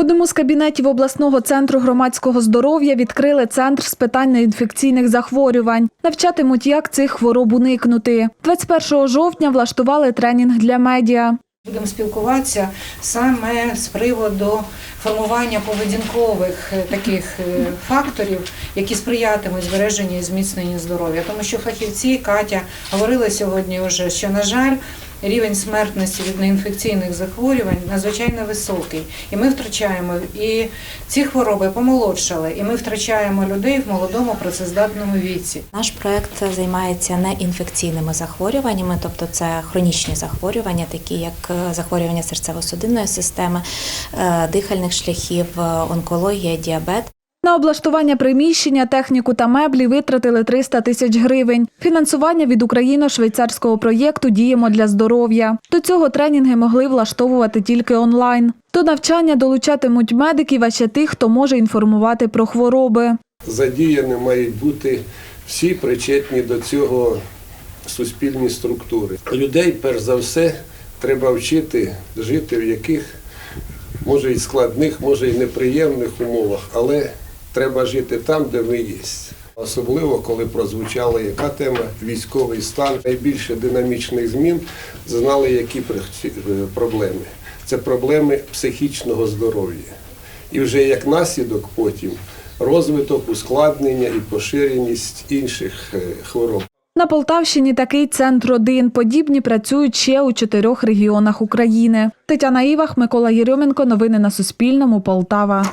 Одному з кабінетів обласного центру громадського здоров'я відкрили центр з питань неінфекційних захворювань. Навчатимуть, як цих хвороб уникнути. 21 жовтня влаштували тренінг для медіа. Будемо спілкуватися саме з приводу формування поведінкових е, таких е, факторів, які сприятимуть збереженню і зміцненню здоров'я. Тому що фахівці Катя говорили сьогодні вже, що на жаль. Рівень смертності від неінфекційних захворювань надзвичайно високий, і ми втрачаємо і ці хвороби помолодшали, і ми втрачаємо людей в молодому працездатному віці. Наш проект займається неінфекційними захворюваннями, тобто це хронічні захворювання, такі як е, захворювання серцево-судинної системи, е, дихальних шляхів, е, онкологія, діабет. На облаштування приміщення, техніку та меблі витратили 300 тисяч гривень. Фінансування від україно-швейцарського проєкту Діємо для здоров'я. До цього тренінги могли влаштовувати тільки онлайн. До навчання долучатимуть медиків, а ще тих, хто може інформувати про хвороби. задіяні мають бути всі причетні до цього суспільні структури. Людей, перш за все, треба вчити жити в яких, може і складних, може і неприємних умовах, але треба жити там, де ми є. Особливо, коли прозвучала яка тема військовий стан, найбільше динамічних змін знали, які проблеми. Це проблеми психічного здоров'я. І вже як наслідок потім розвиток, ускладнення і поширеність інших е, хвороб. На Полтавщині такий центр один. Подібні працюють ще у чотирьох регіонах України. Тетяна Івах, Микола Єрьоменко. Новини на Суспільному. Полтава.